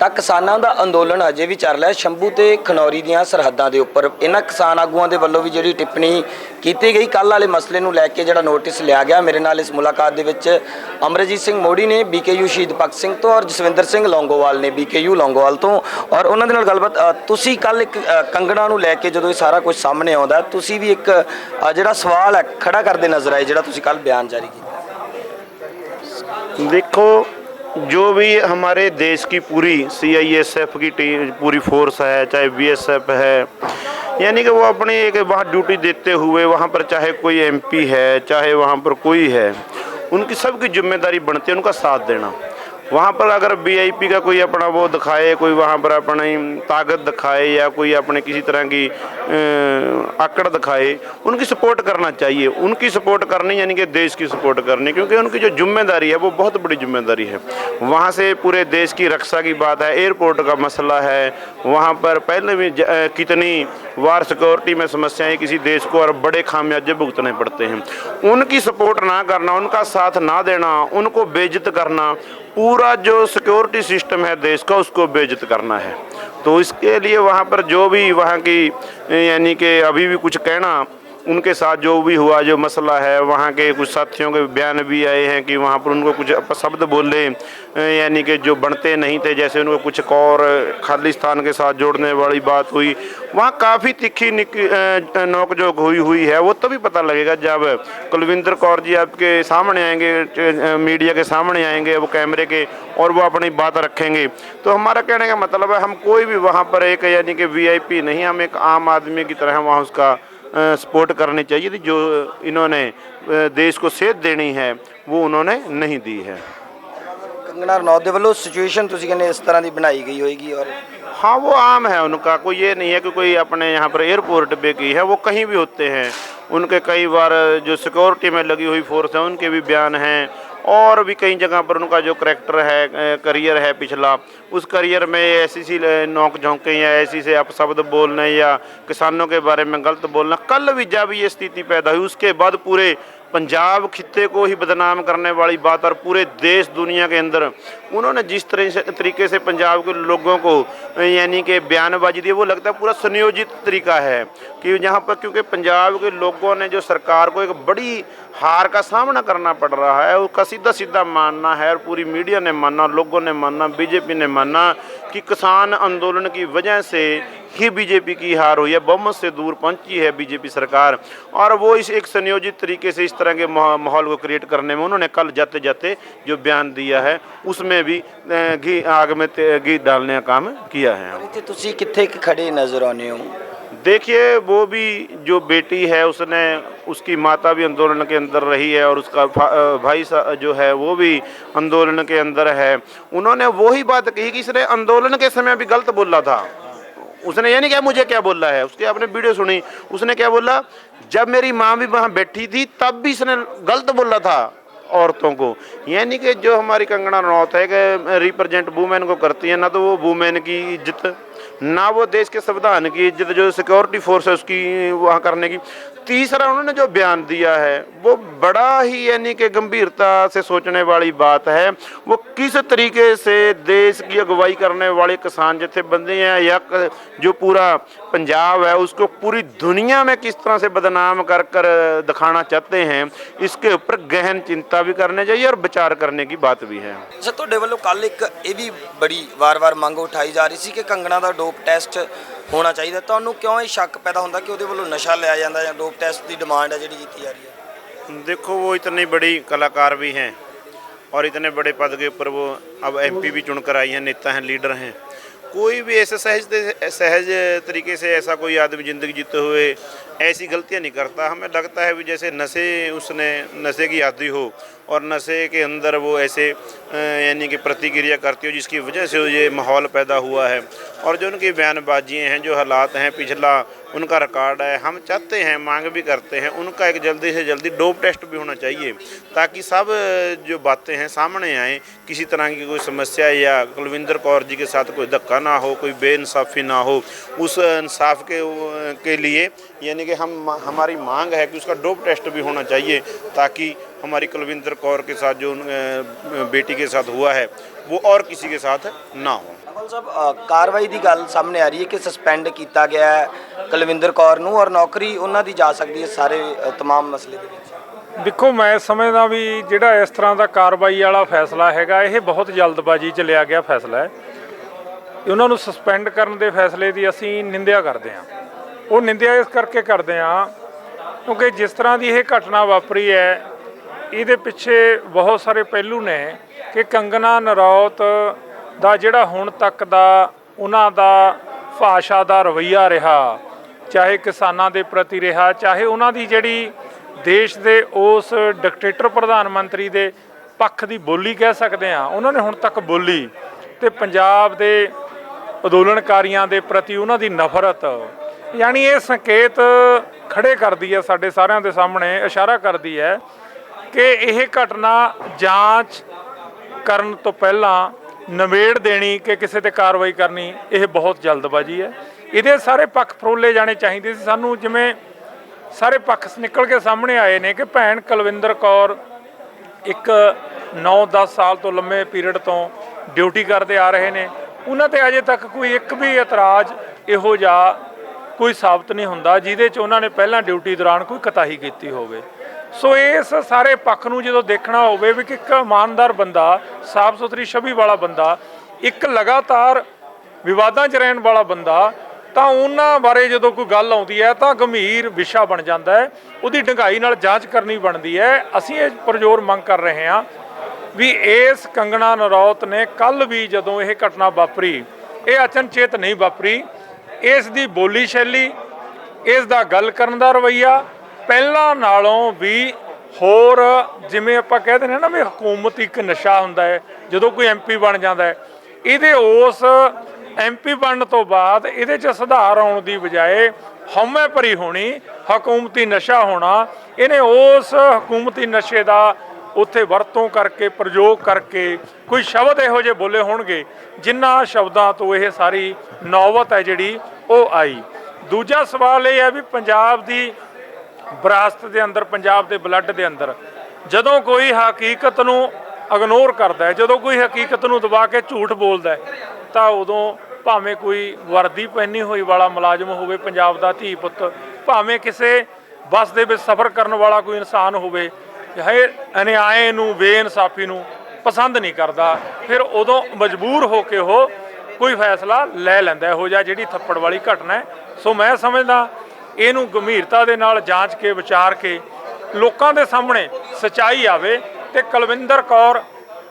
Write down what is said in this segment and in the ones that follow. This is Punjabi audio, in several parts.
ਤਾਂ ਕਿਸਾਨਾਂ ਦਾ ਅੰਦੋਲਨ ਅਜੇ ਵੀ ਚੱਲ ਰਿਹਾ। ਸ਼ੰਭੂ ਤੇ ਖਨੌਰੀ ਦੀਆਂ ਸਰਹੱਦਾਂ ਦੇ ਉੱਪਰ ਇਹਨਾਂ ਕਿਸਾਨ ਆਗੂਆਂ ਦੇ ਵੱਲੋਂ ਵੀ ਜਿਹੜੀ ਟਿੱਪਣੀ ਕੀਤੀ ਗਈ। ਕੱਲ ਵਾਲੇ ਮਸਲੇ ਨੂੰ ਲੈ ਕੇ ਜਿਹੜਾ ਨੋਟਿਸ ਲਿਆ ਗਿਆ ਮੇਰੇ ਨਾਲ ਇਸ ਮੁਲਾਕਾਤ ਦੇ ਵਿੱਚ ਅਮਰਜੀਤ ਸਿੰਘ ਮੋੜੀ ਨੇ ਬੀਕੇਯੂ ਸ਼ਹੀਦ ਭਗਤ ਸਿੰਘ ਤੋਂ ਔਰ ਜਸਵਿੰਦਰ ਸਿੰਘ ਲੌਂਗੋਵਾਲ ਨੇ ਬੀਕੇਯੂ ਲੌਂਗੋਵਾਲ ਤੋਂ। ਔਰ ਉਹਨਾਂ ਦੇ ਨਾਲ ਗੱਲਬਾਤ ਅ, ਤੁਸੀਂ ਕੱਲ ਇੱਕ ਅ, ਕੰਗਣਾ ਨੂੰ ਲੈ ਕੇ ਜਦੋਂ ਇਹ ਸਾਰਾ ਕੁਝ ਸਾਹਮਣੇ ਆਉਂਦਾ ਤੁਸੀਂ ਵੀ ਇੱਕ ਅ, ਜਿਹੜਾ ਸਵਾਲ ਹੈ ਖੜਾ ਕਰਦੇ ਨਜ਼ਰ ਆਏ ਜਿਹੜਾ ਤੁਸੀਂ ਕੱਲ ਬਿਆਨ ਜਾਰੀ ਕੀਤਾ। ਦੇਖੋ जो भी हमारे देश की पूरी सीआईएसएफ की टीम, पूरी फोर्स है, चाहे बीएसएफ है, यानी कि वो अपनी एक वहाँ ड्यूटी देते हुए, वहाँ पर चाहे कोई एमपी है, चाहे वहाँ पर कोई है, उनकी सबकी ज़िम्मेदारी बनती है, उनका साथ देना। वहाँ पर अगर वीआईपी का कोई अपना वो दिखाए, कोई वहाँ पर अपनी ताकत दिखाए या कोई अपने किसी तरह की आकड़ दिखाए, उनकी सपोर्ट करना चाहिए। उनकी सपोर्ट करनी, यानी कि देश की सपोर्ट करनी, क्योंकि उनकी जो ज़िम्मेदारी है, वो बहुत बड़ी ज़िम्मेदारी है। वहाँ से पूरे देश की रक्षा की बात है एयरपोर्ट का मसला है, वहाँ पर पहले भी कितनी वार सिक्योरिटी में समस्याएँ किसी देश को और बड़े खामियाजे भुगतने पड़ते हैं। उनकी सपोर्ट ना करना, उनका साथ ना देना, उनको बेइज्जत करना पूरा जो सिक्योरिटी सिस्टम है देश का उसको बेइज्जत करना है तो इसके लिए वहाँ पर जो भी वहाँ की यानी कि अभी भी कुछ कहना उनके साथ जो भी हुआ, जो मसला है, वहाँ के कुछ साथियों के बयान भी आए हैं कि वहाँ पर उनको कुछ अपशब्द बोले यानी कि जो बनते नहीं थे, जैसे उनको कुछ और खालिस्तान के साथ जोड़ने वाली बात हुई। वहाँ काफ़ी तिखी निक- नोकझोंक हुई हुई है, वो तभी पता लगेगा जब कुलविंदर कौर जी आपके सामने आएँगे मीडिया के सामने आएँगे, वो कैमरे के, और वो अपनी बात रखेंगे। तो हमारा कहने का मतलब है, हम कोई भी वहाँ पर एक, यानी कि वीआईपी नहीं, हम एक आम आदमी की तरह वहाँ उसका सपोर्ट करनी चाहिए थी जो इन्होंने अ, देश को सेध देनी है वो उन्होंने नहीं दी है ਕੰਗਣਾ ਰਣੌਤ ਦੇ ਵੱਲੋਂ ਸਿਚੁਏਸ਼ਨ ਤੁਸੀਂ ਕਹਿੰਦੇ ਇਸ ਤਰ੍ਹਾਂ ਦੀ ਬਣਾਈ ਗਈ ਹੋਏਗੀ ਔਰ हाँ वो आम है उनका कोई ये नहीं है कि कोई अपने यहाँ पर एयरपोर्ट पे की है वो कहीं भी होते हैं उनके कई बार जो सिक्योरिटी में लगी हुई फोर्स है उनके भी बयान हैं और भी कई जगह पर उनका जो करेक्टर है करियर है पिछला उस करियर में ऐसी सी नोक झोंके या ऐसी से अपशब्द बोलने या किसानों के बारे में गलत बोलना कल भी जब ये स्थिति पैदा हुई उसके बाद पूरे पंजाब खित्ते को ही बदनाम करने वाली बात और पूरे देश दुनिया के अंदर उन्होंने जिस तरह से तरीके से पंजाब के लोगों को यानी कि बयानबाजी दी वो लगता है पूरा संयोजित तरीका है कि यहाँ पर क्योंकि पंजाब के लोगों ने जो सरकार को एक बड़ी हार का सामना करना पड़ रहा है उसका सीधा सीधा मानना है और पूरी मीडिया ने माना लोगों ने माना बीजेपी ने माना कि किसान आंदोलन की वजह से ही बीजेपी की हार हुई है बहुमत से दूर पहुँची है बीजेपी सरकार। और वो इस एक संयोजित तरीके से इस तरह के माहौल को क्रिएट करने में उन्होंने कल जाते जाते जो बयान दिया है उसमें भी घी आग में घी डालने का काम किया है। कितने खड़े नज़र आने हो? देखिए वो भी जो बेटी है उसने उसकी माता भी आंदोलन के अंदर रही है और उसका भाई जो है वो भी आंदोलन के अंदर है। उन्होंने वही बात कही कि इसने आंदोलन के समय भी गलत बोला था। उसने ये नहीं कहा मुझे क्या बोला है? उसके आपने वीडियो सुनी। उसने क्या बोला, जब मेरी माँ भी वहाँ बैठी थी, तब भी इसने गलत बोला था औरतों को। यानी कि जो हमारी कंगना रनौत है कि रिप्रेजेंट वुमेन को करती है, ना तो वो वुमेन की इज़्ज़त। ना वो देश के संविधान की इज्जत जो सिक्योरिटी फोर्स है उसकी वहाँ करने की तीसरा उन्होंने जो बयान दिया है वो बड़ा ही यानी कि गंभीरता से सोचने वाली बात है वो किस तरीके से देश की अगुवाई करने वाले किसान जथेबंदी हैं या क- जो पूरा पंजाब है उसको पूरी दुनिया में किस तरह से बदनाम कर कर दिखाना चाहते हैं इसके ऊपर गहन चिंता भी करनी चाहिए और विचार करने की बात भी है ਅੱਛਾ ਤੁਹਾਡੇ ਵੱਲੋਂ ਕੱਲ ਇੱਕ ਇਹ ਵੀ ਬੜੀ ਵਾਰ-ਵਾਰ ਮੰਗ ਉਠਾਈ ਜਾ ਰਹੀ ਸੀ ਕਿ ਕੰਗਣਾ ਦਾ ਡੋਪ ਟੈਸਟ ਹੋਣਾ ਚਾਹੀਦਾ ਤੁਹਾਨੂੰ ਕਿਉਂ ਇਹ ਸ਼ੱਕ ਪੈਦਾ ਹੁੰਦਾ ਕਿ ਉਹਦੇ ਵੱਲੋਂ ਨਸ਼ਾ ਲਿਆ ਜਾਂਦਾ ਜਾਂ ਡੋਪ ਟੈਸਟ ਦੀ ਡਿਮਾਂਡ ਹੈ ਜਿਹੜੀ ਕੀਤੀ ਜਾ ਰਹੀ ਹੈ देखो वो इतनी बड़ी कलाकार भी हैं और इतने बड़े पद के ऊपर वो अब एमपी भी चुनकर आई हैं नेता हैं लीडर हैं कोई भी ऐसे सहज सहज तरीके से ऐसा कोई आदमी ज़िंदगी जीते हुए ऐसी गलतियां नहीं करता हमें लगता है भी जैसे नशे उसने नशे की आदि हो और नशे के अंदर वो ऐसे अ, यानी कि प्रतिक्रिया करती हो जिसकी वजह से ये माहौल पैदा हुआ है और जो उनकी बयानबाजियाँ हैं, जो हालात हैं, पिछला उनका रिकॉर्ड है, हम चाहते हैं, मांग भी करते हैं, उनका एक जल्दी से जल्दी डोप टेस्ट भी होना चाहिए, ताकि सब जो बातें हैं सामने आए, किसी तरह की कोई समस्या या कुलविंदर कौर जी के साथ कोई धक्का ना हो, कोई बेइंसाफ़ी ना हो, उस इंसाफ के के लिए, यानी कि हम, हमारी मांग है कि उसका डोप टेस्ट भी होना चाहिए, ताकि हमारी कुलविंदर कौर के साथ जो बेटी के साथ हुआ है, वो और किसी के साथ ना हो। ਕਮਲ ਸਾਹਿਬ ਕਾਰਵਾਈ ਦੀ ਗੱਲ ਸਾਹਮਣੇ ਆ ਰਹੀ ਹੈ ਕਿ ਸਸਪੈਂਡ ਕੀਤਾ ਗਿਆ ਹੈ ਕੁਲਵਿੰਦਰ ਕੌਰ ਨੂੰ ਔਰ ਨੌਕਰੀ ਉਹਨਾਂ ਦੀ ਜਾ ਸਕਦੀ ਹੈ ਸਾਰੇ ਅ, ਤਮਾਮ ਮਸਲੇ ਦੇ ਵਿੱਚ। ਦੇਖੋ ਮੈਂ ਸਮਝਦਾ ਵੀ ਜਿਹੜਾ ਇਸ ਤਰ੍ਹਾਂ ਦਾ ਕਾਰਵਾਈ ਵਾਲਾ ਫੈਸਲਾ ਹੈਗਾ ਇਹ ਬਹੁਤ ਜਲਦਬਾਜ਼ੀ 'ਚ ਲਿਆ ਗਿਆ ਫੈਸਲਾ ਹੈ। ਉਹਨਾਂ ਨੂੰ ਸਸਪੈਂਡ ਕਰਨ ਦੇ ਫੈਸਲੇ ਦੀ ਅਸੀਂ ਨਿੰਦਿਆ ਕਰਦੇ ਹਾਂ। ਉਹ ਨਿੰਦਿਆ ਇਸ ਕਰਕੇ ਕਰਦੇ ਹਾਂ ਕਿਉਂਕਿ ਜਿਸ ਤਰ੍ਹਾਂ ਦੀ ਇਹ ਘਟਨਾ ਵਾਪਰੀ ਹੈ ਇਹਦੇ ਪਿੱਛੇ ਬਹੁਤ ਸਾਰੇ ਪਹਿਲੂ ਨੇ ਕਿ ਕੰਗਨਾ ਨਰੌਤ ਦਾ ਜਿਹੜਾ ਹੁਣ ਤੱਕ ਦਾ ਉਹਨਾਂ ਦਾ ਭਾਸ਼ਾ ਦਾ ਰਵੱਈਆ ਰਿਹਾ, ਚਾਹੇ ਕਿਸਾਨਾਂ ਦੇ ਪ੍ਰਤੀ ਰਿਹਾ, ਚਾਹੇ ਉਹਨਾਂ ਦੀ ਜਿਹੜੀ ਦੇਸ਼ ਦੇ ਉਸ ਡਿਕਟੇਟਰ ਪ੍ਰਧਾਨ ਮੰਤਰੀ ਦੇ ਪੱਖ ਦੀ ਬੋਲੀ ਕਹਿ ਸਕਦੇ ਆ ਉਹਨਾਂ ਨੇ ਹੁਣ ਤੱਕ ਬੋਲੀ ਤੇ ਪੰਜਾਬ ਦੇ ਅੰਦੋਲਨਕਾਰੀਆਂ ਦੇ ਪ੍ਰਤੀ ਉਹਨਾਂ ਦੀ ਨਫ਼ਰਤ, ਯਾਨੀ ਇਹ ਸੰਕੇਤ ਖੜੇ ਕਰਦੀ ਹੈ ਸਾਡੇ ਸਾਰਿਆਂ ਦੇ ਸਾਹਮਣੇ, ਇਸ਼ਾਰਾ ਕਰਦੀ ਹੈ ਕਿ ਇਹ ਘਟਨਾ ਜਾਂਚ ਕਰਨ ਤੋਂ ਪਹਿਲਾਂ ਨਵੇੜ ਦੇਣੀ ਕਿ ਕਿਸੇ ਤੇ ਕਾਰਵਾਈ ਕਰਨੀ, ਇਹ ਬਹੁਤ ਜਲਦਬਾਜ਼ੀ ਹੈ। ਇਹਦੇ ਸਾਰੇ ਪੱਖ ਫਰੋਲੇ ਜਾਣੇ ਚਾਹੀਦੇ ਸੀ। ਸਾਨੂੰ ਜਿਵੇਂ ਸਾਰੇ ਪੱਖ ਨਿਕਲ ਕੇ ਸਾਹਮਣੇ ਆਏ ਨੇ ਕਿ ਭੈਣ ਕੁਲਵਿੰਦਰ ਕੌਰ ਇੱਕ 9-10 ਸਾਲ ਤੋਂ ਲੰਮੇ ਪੀਰੀਅਡ ਤੋਂ ਡਿਊਟੀ ਕਰਦੇ ਆ ਰਹੇ ਨੇ। ਉਹਨਾਂ ਤੇ ਅਜੇ ਤੱਕ ਕੋਈ ਇੱਕ ਵੀ ਇਤਰਾਜ਼ ਇਹੋ ਜਿਹਾ ਕੋਈ ਸਾਬਤ ਨਹੀਂ ਹੁੰਦਾ, ਜਿਹਦੇ 'ਚ ਉਹਨਾਂ ਨੇ ਪਹਿਲਾਂ ਡਿਊਟੀ ਦੌਰਾਨ ਕੋਈ ਕਤਾਹੀ ਕੀਤੀ ਹੋਵੇ। ਸੋ ਇਸ ਸਾਰੇ ਪੱਖ ਨੂੰ ਜਦੋਂ ਦੇਖਣਾ ਹੋਵੇ ਵੀ ਕਿ ਇੱਕ ਇਮਾਨਦਾਰ ਬੰਦਾ ਸਾਫ਼ ਸੁਥਰੀ ਛਵੀ ਵਾਲਾ ਬੰਦਾ, ਇੱਕ ਲਗਾਤਾਰ ਵਿਵਾਦਾਂ 'ਚ ਰਹਿਣ ਵਾਲਾ ਬੰਦਾ, ਤਾਂ ਉਹਨਾਂ ਬਾਰੇ ਜਦੋਂ ਕੋਈ ਗੱਲ ਆਉਂਦੀ ਹੈ ਤਾਂ ਗੰਭੀਰ ਵਿਸ਼ਾ ਬਣ ਜਾਂਦਾ ਹੈ। ਉਹਦੀ ਡੰਗਾਈ ਨਾਲ ਜਾਂਚ ਕਰਨੀ ਬਣਦੀ ਹੈ। ਅਸੀਂ ਇਹ ਪਰਜ਼ੋਰ ਮੰਗ ਕਰ ਰਹੇ ਹਾਂ ਵੀ ਇਸ ਕੰਗਣਾ ਨਰੌਤ ਨੇ ਕੱਲ ਵੀ ਜਦੋਂ ਇਹ ਘਟਨਾ ਵਾਪਰੀ, ਇਹ ਅਚਨਚੇਤ ਨਹੀਂ ਵਾਪਰੀ, ਇਸ ਦੀ ਬੋਲੀ ਸ਼ੈਲੀ, ਇਸ ਦਾ ਗੱਲ ਕਰਨ ਦਾ ਰਵਈਆ ਪਹਿਲਾਂ ਨਾਲੋਂ ਵੀ ਹੋਰ ਜਿਵੇਂ ਆਪਾਂ ਕਹਿੰਦੇ ਨੇ ਨਾ ਵੀ ਹਕੂਮਤ ਇੱਕ ਨਸ਼ਾ ਹੁੰਦਾ ਹੈ, ਜਦੋਂ ਕੋਈ ਐਮਪੀ ਬਣ ਜਾਂਦਾ ਹੈ, ਇਹਦੇ ਉਸ ਐਮਪੀ ਬਣਨ ਤੋਂ ਬਾਅਦ ਇਹਦੇ 'ਚ ਸੁਧਾਰ ਆਉਣ ਦੀ ਬਜਾਏ ਹਉਮੈ ਭਰੀ ਹੋਣੀ, ਹਕੂਮਤੀ ਨਸ਼ਾ ਹੋਣਾ, ਇਹਨੇ ਉਸ ਹਕੂਮਤੀ ਨਸ਼ੇ ਦਾ ਉੱਥੇ ਵਰਤੋਂ ਕਰਕੇ, ਪ੍ਰਯੋਗ ਕਰਕੇ ਕੋਈ ਸ਼ਬਦ ਇਹੋ ਜਿਹੇ ਬੋਲੇ ਹੋਣਗੇ ਜਿਨ੍ਹਾਂ ਸ਼ਬਦਾਂ ਤੋਂ ਇਹ ਸਾਰੀ ਨੌਬਤ ਹੈ ਜਿਹੜੀ ਉਹ ਆਈ। ਦੂਜਾ ਸਵਾਲ ਇਹ ਹੈ ਵੀ ਪੰਜਾਬ ਦੀ ਵਿਰਾਸਤ ਦੇ ਅੰਦਰ, ਪੰਜਾਬ ਦੇ ਬਲੱਡ ਦੇ ਅੰਦਰ, ਜਦੋਂ ਕੋਈ ਹਕੀਕਤ ਨੂੰ ਇਗਨੋਰ ਕਰਦਾ ਹੈ, ਜਦੋਂ ਕੋਈ ਹਕੀਕਤ ਨੂੰ ਦਬਾ ਕੇ ਝੂਠ ਬੋਲਦਾ ਹੈ, ਤਾਂ ਉਦੋਂ ਭਾਵੇਂ ਕੋਈ ਵਰਦੀ ਪਹਿਨੀ ਹੋਈ ਵਾਲਾ ਮੁਲਾਜ਼ਮ ਹੋਵੇ, ਪੰਜਾਬ ਦਾ ਧੀ ਪੁੱਤ, ਭਾਵੇਂ ਕਿਸੇ ਬੱਸ ਦੇ ਵਿੱਚ ਸਫ਼ਰ ਕਰਨ ਵਾਲਾ ਕੋਈ ਇਨਸਾਨ ਹੋਵੇ ਹੈ ਅਨਿਆਏ ਨੂੰ, ਬੇਇਨਸਾਫੀ ਨੂੰ ਪਸੰਦ ਨਹੀਂ ਕਰਦਾ, ਫਿਰ ਉਦੋਂ ਮਜਬੂਰ ਹੋ ਕੇ ਉਹ ਕੋਈ ਫੈਸਲਾ ਲੈ ਲੈਂਦਾ ਇਹੋ ਜਿਹਾ ਜਿਹੜੀ ਥੱਪੜ ਵਾਲੀ ਘਟਨਾ ਹੈ। ਸੋ ਮੈਂ ਸਮਝਦਾ ਇਹਨੂੰ ਗੰਭੀਰਤਾ ਦੇ ਨਾਲ ਜਾਂਚ ਕੇ, ਵਿਚਾਰ ਕੇ ਲੋਕਾਂ ਦੇ ਸਾਹਮਣੇ ਸਚਾਈ ਆਵੇ ਤੇ ਕੁਲਵਿੰਦਰ ਕੌਰ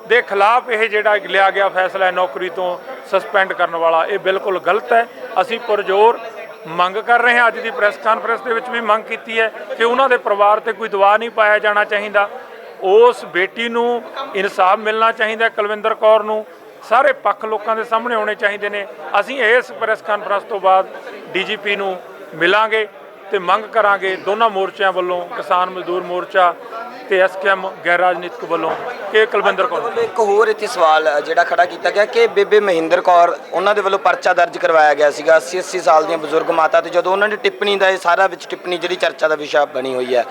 ਦੇ ਖਿਲਾਫ ਇਹ ਜਿਹੜਾ ਲਿਆ ਗਿਆ ਫੈਸਲਾ ਨੌਕਰੀ ਤੋਂ ਸਸਪੈਂਡ ਕਰਨ ਵਾਲਾ, ਇਹ ਬਿਲਕੁਲ ਗਲਤ ਹੈ। ਅਸੀਂ ਪੁਰਜੋਰ ਮੰਗ ਕਰ ਰਹੇ ਹਾਂ, ਅੱਜ ਦੀ ਪ੍ਰੈਸ ਕਾਨਫਰੰਸ ਦੇ ਵਿੱਚ ਵੀ ਮੰਗ ਕੀਤੀ ਹੈ ਕਿ ਉਹਨਾਂ ਦੇ ਪਰਿਵਾਰ ਤੇ ਕੋਈ ਦਬਾਅ ਨਹੀਂ ਪਾਇਆ ਜਾਣਾ ਚਾਹੀਦਾ। ਉਸ ਬੇਟੀ ਨੂੰ ਇਨਸਾਫ ਮਿਲਣਾ ਚਾਹੀਦਾ ਕੁਲਵਿੰਦਰ ਕੌਰ ਨੂੰ। ਸਾਰੇ ਪੱਖ ਲੋਕਾਂ ਦੇ ਸਾਹਮਣੇ ਆਉਣੇ ਚਾਹੀਦੇ ਨੇ। ਅਸੀਂ ਇਸ ਪ੍ਰੈਸ ਕਾਨਫਰੰਸ ਤੋਂ ਬਾਅਦ ਡੀਜੀਪੀ ਨੂੰ ਮਿਲਾਂਗੇ ਤੇ ਮੰਗ ਕਰਾਂਗੇ ਦੋਨਾਂ ਮੋਰਚਿਆਂ ਵੱਲੋਂ ਕਿਸਾਨ ਮਜ਼ਦੂਰ ਮੋਰਚਾ ਤੇ ਐਸਕੇਐਮ ਗੈਰ ਰਾਜਨੀਤਿਕ ਵੱਲੋਂ ਕਿ ਕੁਲਵਿੰਦਰ ਕੌਰ। ਇੱਕ ਹੋਰ ਇੱਥੇ ਸਵਾਲ ਜਿਹੜਾ ਖੜਾ ਕੀਤਾ ਗਿਆ ਕਿ ਬੇਬੇ ਮਹਿੰਦਰ ਕੌਰ ਉਹਨਾਂ ਦੇ ਵੱਲੋਂ ਪਰਚਾ ਦਰਜ ਕਰਵਾਇਆ ਗਿਆ ਸੀਗਾ 80 80 ਸਾਲ ਦੀਆਂ ਬਜ਼ੁਰਗ ਮਾਤਾ ਤੇ ਜਦੋਂ ਉਹਨਾਂ ਨੇ ਟਿੱਪਣੀ ਦਾ ਇਹ ਸਾਰਾ ਵਿੱਚ ਟਿੱਪਣੀ ਜਿਹੜੀ ਚਰਚਾ ਦਾ ਵਿਸ਼ਾ ਬਣੀ ਹੋਈ ਹੈ।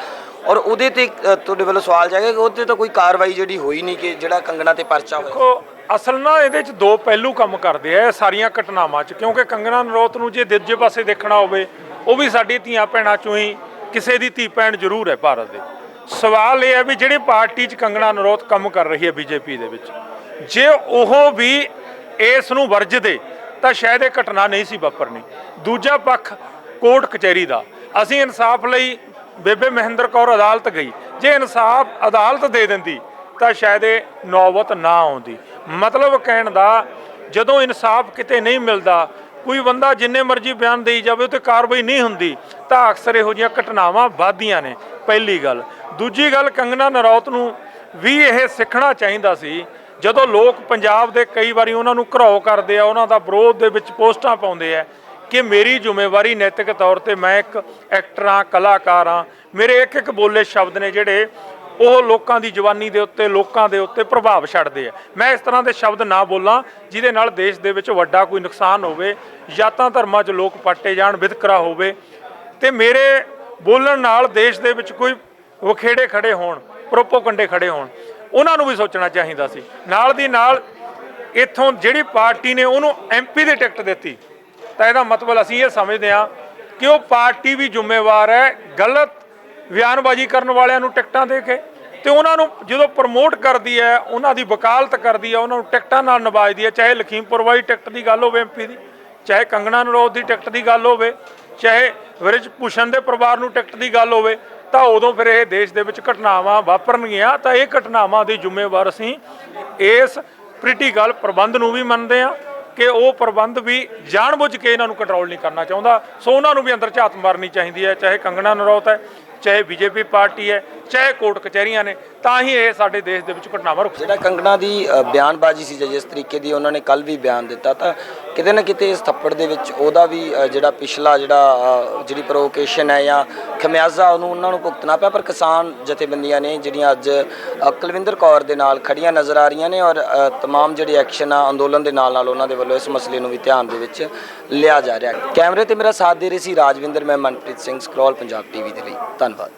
ਔਰ ਉਹਦੇ ਤੇ ਤੁਹਾਡੇ ਵੱਲੋਂ ਸਵਾਲ ਜਾਏਗਾ ਕਿ ਉਹਦੇ ਤਾਂ ਕੋਈ ਕਾਰਵਾਈ ਜਿਹੜੀ ਹੋਈ ਨਹੀਂ ਕਿ ਜਿਹੜਾ ਕੰਗਣਾ ਤੇ ਪਰਚਾ ਹੋਇਆ। ਦੇਖੋ ਅਸਲ ਨਾ ਇਹਦੇ ਚ ਦੋ ਪਹਿਲੂ ਕੰਮ ਕਰਦੇ ਆ ਇਹ ਸਾਰੀਆਂ ਘਟਨਾਵਾਂ ਚ ਕਿਉਂਕਿ ਕੰਗਨਾ ਨਰੋਤ ਨੂੰ ਜੇ ਦੂਜੇ ਪਾਸੇ ਦੇਖਣਾ ਹੋਵੇ ਉਹ ਵੀ ਸਾਡੀ ਧੀਆਂ ਭੈਣਾਂ ਚੋਂ ਹੀ ਕਿਸੇ ਦੀ ਧੀ ਭੈਣ ਜ਼ਰੂਰ ਹੈ ਭਾਰਤ ਦੇ। ਸਵਾਲ ਇਹ ਹੈ ਵੀ ਜਿਹੜੀ ਪਾਰਟੀ ਚ ਕੰਗਣਾ ਨਰੋਤ ਕੰਮ ਕਰ ਰਹੀ ਹੈ ਬੀਜੇਪੀ ਦੇ ਵਿੱਚ, ਜੇ ਉਹ ਵੀ ਇਸ ਨੂੰ ਵਰਜਦੇ, ਤਾਂ ਸ਼ਾਇਦ ਇਹ ਘਟਨਾ ਨਹੀਂ ਸੀ ਵਾਪਰਨੀ। ਦੂਜਾ ਪੱਖ ਕੋਰਟ ਕਚਹਿਰੀ ਦਾ। ਅਸੀਂ ਇਨਸਾਫ ਲਈ ਬੇਬੇ ਮਹਿੰਦਰ ਕੌਰ ਅਦਾਲਤ ਗਈ। ਜੇ ਇਨਸਾਫ ਅਦਾਲਤ ਦੇ ਦਿੰਦੀ, ਤਾਂ ਸ਼ਾਇਦ ਇਹ ਨੌਬਤ ਨਾ ਆਉਂਦੀ। ਮਤਲਬ ਕਹਿਣ ਦਾ, ਜਦੋਂ ਇਨਸਾਫ ਕਿਤੇ ਨਹੀਂ ਮਿਲਦਾ ਕੋਈ ਬੰਦਾ ਜਿੰਨੇ ਮਰਜ਼ੀ ਬਿਆਨ ਦੇਈ ਜਾਵੇ ਉਹ ਤੇ ਕਾਰਵਾਈ ਨਹੀਂ ਹੁੰਦੀ। ਤਾਂ ਅਕਸਰ ਇਹੋ ਜਿਹੀਆਂ ਘਟਨਾਵਾਂ ਵੱਧਦੀਆਂ ਨੇ, ਪਹਿਲੀ ਗੱਲ। ਦੂਜੀ ਗੱਲ, ਕੰਗਨਾ ਨਰੌਤ ਨੂੰ ਵੀ ਇਹ ਸਿੱਖਣਾ ਚਾਹੀਦਾ ਸੀ, ਜਦੋਂ ਲੋਕ ਪੰਜਾਬ ਦੇ ਕਈ ਵਾਰੀ ਉਹਨਾਂ ਨੂੰ ਘਰਾਓ ਕਰਦੇ ਆ, ਉਹਨਾਂ ਦਾ ਵਿਰੋਧ ਦੇ ਵਿੱਚ ਪੋਸਟਾਂ ਪਾਉਂਦੇ ਆ ਕਿ ਮੇਰੀ ਜ਼ਿੰਮੇਵਾਰੀ ਨੈਤਿਕ ਤੌਰ ਤੇ ਮੈਂ ਇੱਕ ਐਕਟਰ ਹਾਂ, ਕਲਾਕਾਰ ਹਾਂ। ਮੇਰੇ ਇੱਕ ਇੱਕ ਬੋਲੇ ਸ਼ਬਦ ਨੇ ਜਿਹੜੇ ਉਹ ਲੋਕਾਂ ਦੀ ਜਵਾਨੀ ਦੇ ਉੱਤੇ, ਲੋਕਾਂ ਦੇ ਉੱਤੇ ਪ੍ਰਭਾਵ ਛੱਡਦੇ ਆ। ਮੈਂ ਇਸ ਤਰ੍ਹਾਂ ਦੇ ਸ਼ਬਦ ਨਾ ਬੋਲਾਂ, ਜਿਹਦੇ ਨਾਲ ਦੇਸ਼ ਦੇ ਵਿੱਚ ਵੱਡਾ ਕੋਈ ਨੁਕਸਾਨ ਹੋਵੇ ਜਾਤਾਂ ਧਰਮਾਂ 'ਚ ਲੋਕ ਪਾਟੇ ਜਾਣ, ਵਿਤਕਰਾ ਹੋਵੇ। ਤੇ ਮੇਰੇ ਬੋਲਣ ਨਾਲ ਦੇਸ਼ ਦੇ ਵਿੱਚ ਕੋਈ ਵਖੇੜੇ ਖੜੇ ਹੋਣ ਪ੍ਰੋਪੋਗੰਡੇ ਖੜੇ ਹੋਣ, ਉਹਨਾਂ ਨੂੰ ਵੀ ਸੋਚਣਾ ਚਾਹੀਦਾ ਸੀ। ਨਾਲ ਦੀ ਨਾਲ ਇੱਥੋਂ ਜਿਹੜੀ ਪਾਰਟੀ ਨੇ ਉਹਨੂੰ ਐਮਪੀ ਦੀ ਟਿਕਟ ਦਿੱਤੀ। ਤਾਂ ਇਹਦਾ ਮਤਲਬ ਅਸੀਂ ਇਹ ਸਮਝਦੇ ਹਾਂ ਕਿ ਉਹ ਪਾਰਟੀ ਵੀ ਜ਼ਿੰਮੇਵਾਰ ਹੈ, ਗਲਤ ਬਿਆਨਬਾਜ਼ੀ ਕਰਨ ਵਾਲਿਆਂ ਨੂੰ ਟਿਕਟਾਂ ਦੇ ਕੇ ਤੇ ਉਹਨਾਂ ਨੂੰ ਜਦੋਂ ਪ੍ਰਮੋਟ ਕਰਦੀ ਹੈ, ਉਹਨਾਂ ਦੀ ਵਕਾਲਤ ਕਰਦੀ ਹੈ, ਉਹਨਾਂ ਨੂੰ ਟਿਕਟਾਂ ਨਾਲ ਨਵਾਜਦੀ ਹੈ, ਚਾਹੇ ਲਖੀਮਪੁਰ ਵਾਲੀ ਟਿਕਟ ਦੀ ਗੱਲ ਹੋਵੇ ਐਮਪੀ ਦੀ, ਚਾਹੇ ਕੰਗਣਾ ਨਰੋਦ ਦੀ ਟਿਕਟ ਦੀ ਗੱਲ ਹੋਵੇ, ਚਾਹੇ ਵਿਰਜ ਭੂਸ਼ਣ ਦੇ ਪਰਿਵਾਰ ਨੂੰ ਟਿਕਟ ਦੀ ਗੱਲ ਹੋਵੇ, ਤਾਂ ਉਦੋਂ ਫਿਰ ਇਹ ਦੇਸ਼ ਦੇ ਵਿੱਚ ਘਟਨਾਵਾਂ ਵਾਪਰਨਗੀਆਂ, ਤਾਂ ਇਹ ਘਟਨਾਵਾਂ ਦੀ ਜ਼ਿੰਮੇਵਾਰ ਅਸੀਂ ਇਸ ਪੋਲੀਟੀਕਲ ਪ੍ਰਬੰਧ ਨੂੰ ਵੀ ਮੰਨਦੇ ਆ ਕਿ ਉਹ ਪ੍ਰਬੰਧ ਵੀ ਜਾਣਬੁੱਝ ਕੇ ਇਹਨਾਂ ਨੂੰ ਕੰਟਰੋਲ ਨਹੀਂ ਕਰਨਾ ਚਾਹੁੰਦਾ। ਸੋ ਉਹਨਾਂ ਨੂੰ ਵੀ ਅੰਦਰ ਝਾਤ ਮਾਰਨੀ ਚਾਹੀਦੀ ਹੈ, ਚਾਹੇ ਕੰਗਣਾ ਨਰੌਤ ਹੈ ਚਾਹੇ ਬੀਜੇਪੀ ਪਾਰਟੀ ਹੈ, ਚਾਹੇ ਕੋਰਟ ਕਚਹਿਰੀਆਂ ਨੇ, ਤਾਂ ਹੀ ਇਹ ਸਾਡੇ ਦੇਸ਼ ਦੇ ਵਿੱਚ ਘਟਨਾਵਾਂ ਰੁਕ ਜਿਹੜਾ ਕੰਗਣਾ ਦੀ ਬਿਆਨਬਾਜ਼ੀ ਸੀ ਜਾਂ ਜਿਸ ਤਰੀਕੇ ਦੀ ਉਹਨਾਂ ਨੇ ਕੱਲ ਵੀ ਬਿਆਨ ਦਿੱਤਾ, ਤਾਂ ਕਿਤੇ ਨਾ ਕਿਤੇ ਇਸ ਥੱਪੜ ਦੇ ਵਿੱਚ ਉਹਦਾ ਵੀ ਅ, ਜਿਹੜਾ ਪਿਛਲਾ ਜਿਹੜਾ ਅ, ਜਿਹੜੀ ਪ੍ਰੋਵੋਕੇਸ਼ਨ ਹੈ ਜਾਂ ਖਮਿਆਜ਼ਾ ਉਹਨੂੰ ਉਹਨਾਂ ਨੂੰ ਭੁਗਤਣਾ ਪਿਆ ਪਰ ਕਿਸਾਨ ਜਥੇਬੰਦੀਆਂ ਨੇ ਜਿਹੜੀਆਂ ਅੱਜ ਅ, ਕੁਲਵਿੰਦਰ ਕੌਰ ਦੇ ਨਾਲ ਖੜੀਆਂ ਨਜ਼ਰ ਆ ਰਹੀਆਂ ਨੇ ਔਰ ਅ, ਤਮਾਮ ਜਿਹੜੇ ਐਕਸ਼ਨ ਆ ਅੰਦੋਲਨ ਦੇ ਨਾਲ ਨਾਲ ਉਹਨਾਂ ਦੇ ਵੱਲੋਂ ਇਸ ਮਸਲੇ ਨੂੰ ਵੀ ਧਿਆਨ ਦੇ ਵਿੱਚ ਲਿਆ ਜਾ ਰਿਹਾ। ਕੈਮਰੇ ਤੇ ਮੇਰਾ ਸਾਥ ਦੇ ਰਹੇ ਸੀ ਰਾਜਵਿੰਦਰ ਮੈਂ ਮਨਪ੍ਰੀਤ ਸਿੰਘ ਸਕਰੋਲ ਪੰਜਾਬ ਟੀਵੀ ਦੇ ਲਈ। ਧੰਨਵਾਦ।